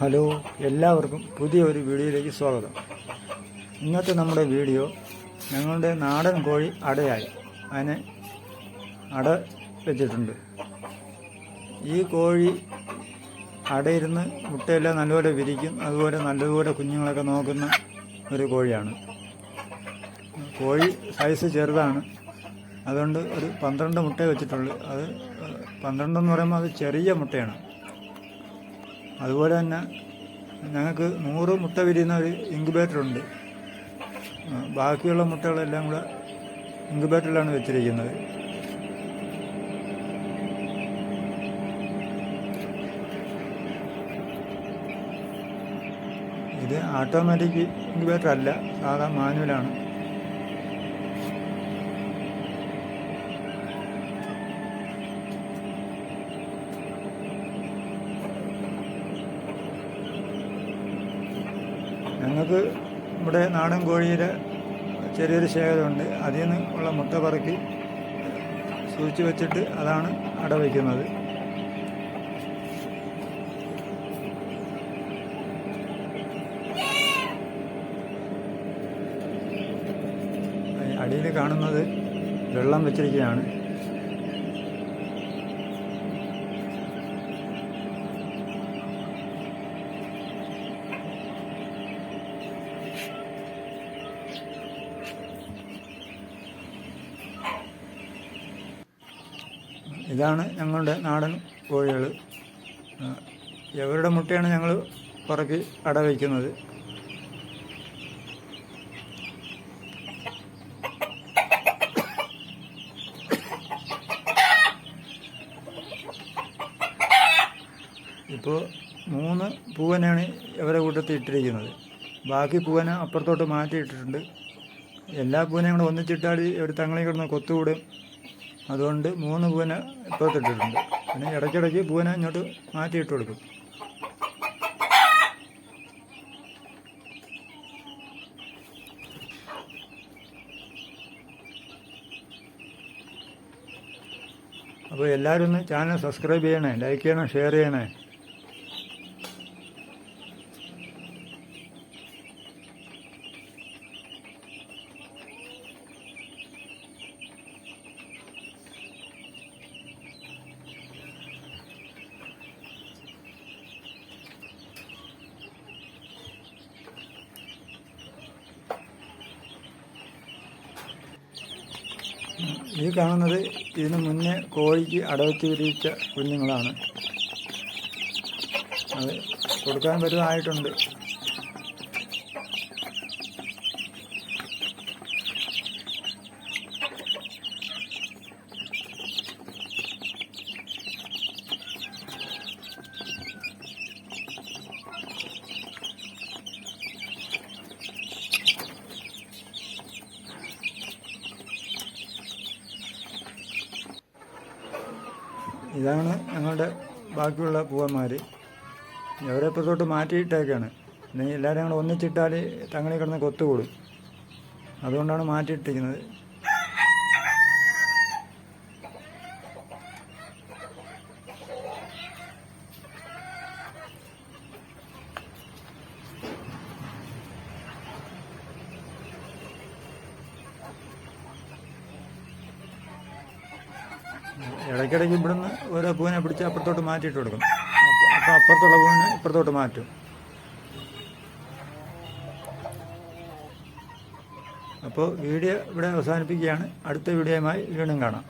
Hello എല്ലാവർക്കും പുതിയൊരു വീഡിയോയിലേക്ക് സ്വാഗതം. ഇന്നത്തെ നമ്മുടെ വീഡിയോ ഞങ്ങളുടെ നാടൻ കോഴി അടയായി. അതിനെ അട വെച്ചിട്ടുണ്ട്. ഈ കോഴി അടയിരുന്ന് മുട്ടയെല്ലാം നല്ലപോലെ വിരിക്കും. അതുപോലെ നല്ലതുപോലെ കുഞ്ഞുങ്ങളൊക്കെ നോക്കുന്ന ഒരു കോഴിയാണ്. കോഴി സൈസ് ചെറുതാണ്. അതുകൊണ്ട് ഒരു പന്ത്രണ്ട് മുട്ട വെച്ചിട്ടുള്ളൂ. അത് പന്ത്രണ്ടെന്ന് പറയുമ്പോൾ അത് ചെറിയ മുട്ടയാണ്. അതുപോലെ തന്നെ ഞങ്ങൾക്ക് നൂറ് മുട്ട വിരിയുന്ന ഒരു ഇൻക്യുബേറ്റർ ഉണ്ട് ബാക്കിയുള്ള മുട്ടകളെല്ലാം കൂടെ ഇൻക്യുബേറ്ററിലാണ് വെച്ചിരിക്കുന്നത്. ഇത് ഓട്ടോമാറ്റിക് ഇൻക്യുബേറ്റർ അല്ല സാധാ മാനുവലാണ്. ഞങ്ങൾക്ക് ഇവിടെ നാടൻ കോഴിയുടെ ചെറിയൊരു ശേഖരമുണ്ട്. അതിൽ നിന്ന് ഉള്ള മുട്ട പറക്കി സൂക്ഷിച്ച് വെച്ചിട്ട് അതാണ് അട വയ്ക്കുന്നത്. അടിയിൽ കാണുന്നത് വെള്ളം വെച്ചിരിക്കുകയാണ്. ഇതാണ് ഞങ്ങളുടെ നാടൻ കോഴികൾ. എവരുടെ മുട്ടയാണ് ഞങ്ങൾ പുറക്കി അട വയ്ക്കുന്നത്? ഇപ്പോൾ മൂന്ന് പൂവനാണ് ഇവരെ കൂട്ടത്തിൽ ഇട്ടിരിക്കുന്നത്. ബാക്കി പൂവന അപ്പുറത്തോട്ട് മാറ്റിയിട്ടിട്ടുണ്ട്. എല്ലാ പൂവനെയും കൂടെ ഒന്നിച്ചിട്ടാൽ ഒരു തങ്ങളെ കിടന്ന് കൊത്തുകൂടും. അതുകൊണ്ട് മൂന്ന് പൂവനെ ഇപ്പോൾ ഇട്ടിട്ടുണ്ട്. പിന്നെ ഇടയ്ക്കിടയ്ക്ക് പൂന ഇങ്ങോട്ട് മാറ്റിയിട്ട് കൊടുക്കും. അപ്പോൾ എല്ലാവരും ഒന്ന് ചാനൽ സബ്സ്ക്രൈബ് ചെയ്യണേ ലൈക്ക് ചെയ്യണം ഷെയർ ചെയ്യണേ. ഈ കാണുന്നത് ഇതിനു മുന്നേ കോഴിക്ക് അടവച്ച് വിരിയിച്ച കുഞ്ഞുങ്ങളാണ്. അത് കൊടുക്കാൻ പരുവമായിട്ടുണ്ട് ഇതാണ് ഞങ്ങളുടെ ബാക്കിയുള്ള പൂവന്മാർ ഇവരെ ഇപ്പുറത്തോട്ട് മാറ്റിയിട്ടേക്കാണ്. ഇനി എല്ലാവരും കൂടെ ഒന്നിച്ചിട്ടാൽ തങ്ങളിൽ കിടന്ന് കൊത്തുകൂടും. അതുകൊണ്ടാണ് മാറ്റിയിട്ടിരിക്കുന്നത്. ഇടയ്ക്കിടയ്ക്ക് ഇവിടുന്ന് ഓരോ പൂവിനെ പിടിച്ച് അപ്പുറത്തോട്ട് മാറ്റിയിട്ട് കൊടുക്കും. അപ്പോൾ അപ്പുറത്തുള്ള പൂവിനെ ഇപ്പുറത്തോട്ട് മാറ്റും. അപ്പോൾ വീഡിയോ ഇവിടെ അവസാനിപ്പിക്കുകയാണ്. അടുത്ത വീഡിയോയുമായി വീണ്ടും കാണാം.